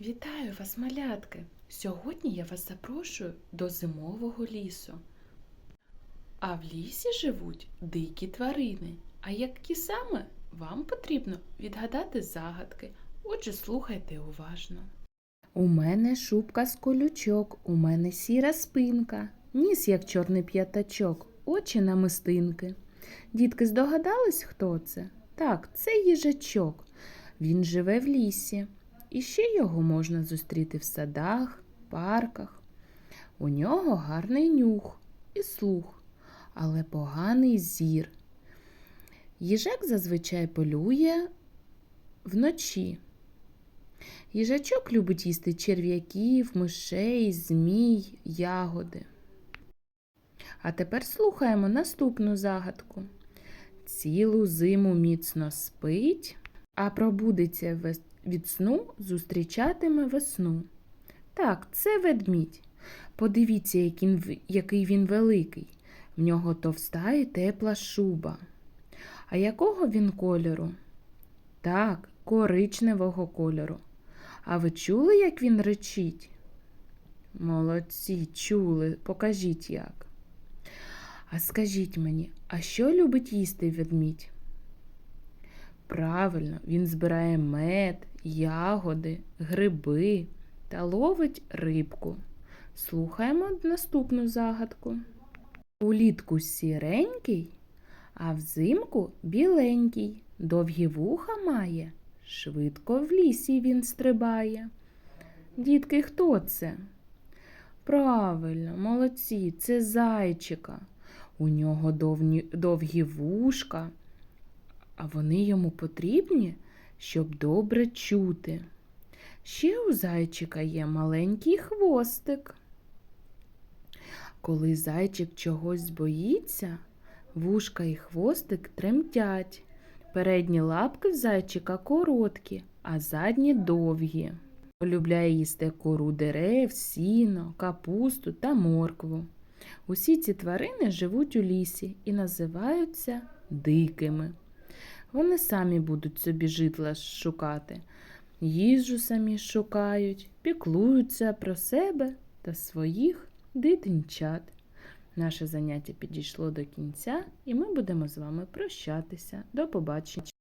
Вітаю вас, малятки! Сьогодні я вас запрошую до зимового лісу. А в лісі живуть дикі тварини. А які саме вам потрібно відгадати загадки. Отже, слухайте уважно. У мене шубка з колючок, у мене сіра спинка, ніс як чорний п'ятачок, очі намистинки. Дітки здогадались, хто це? Так, це їжачок. Він живе в лісі. І ще його можна зустріти в садах, парках. У нього гарний нюх і слух, але поганий зір. Їжак зазвичай полює вночі. Їжачок любить їсти черв'яків, мишей, змій, ягоди. А тепер слухаємо наступну загадку. Цілу зиму міцно спить, а пробудеться вес- від сну, зустрічатиме весну. Так, це ведмідь. Подивіться, який він, великий. В нього товста і тепла шуба. А якого він кольору? Так, коричневого кольору. А ви чули, як він речить? Молодці, чули, покажіть як. А скажіть мені, а що любить їсти ведмідь? Правильно, він збирає мед, ягоди, гриби та ловить рибку. Слухаємо наступну загадку. Улітку сіренький, а взимку біленький, довгі вуха має, швидко в лісі він стрибає. Дітки, хто це? Правильно, молодці, це зайчика. У нього довні, довгі вушка, а вони йому потрібні, щоб добре чути. Ще у зайчика є маленький хвостик. Коли зайчик чогось боїться, вушка і хвостик тремтять. Передні лапки в зайчика короткі, а задні довгі. Полюбляє їсти кору дерев, сіно, капусту та моркву. Усі ці тварини живуть у лісі і називаються дикими. Вони самі будуть собі житла шукати, їжу самі шукають, піклуються про себе та своїх дитинчат. Наше заняття підійшло до кінця, і ми будемо з вами прощатися. До побачення.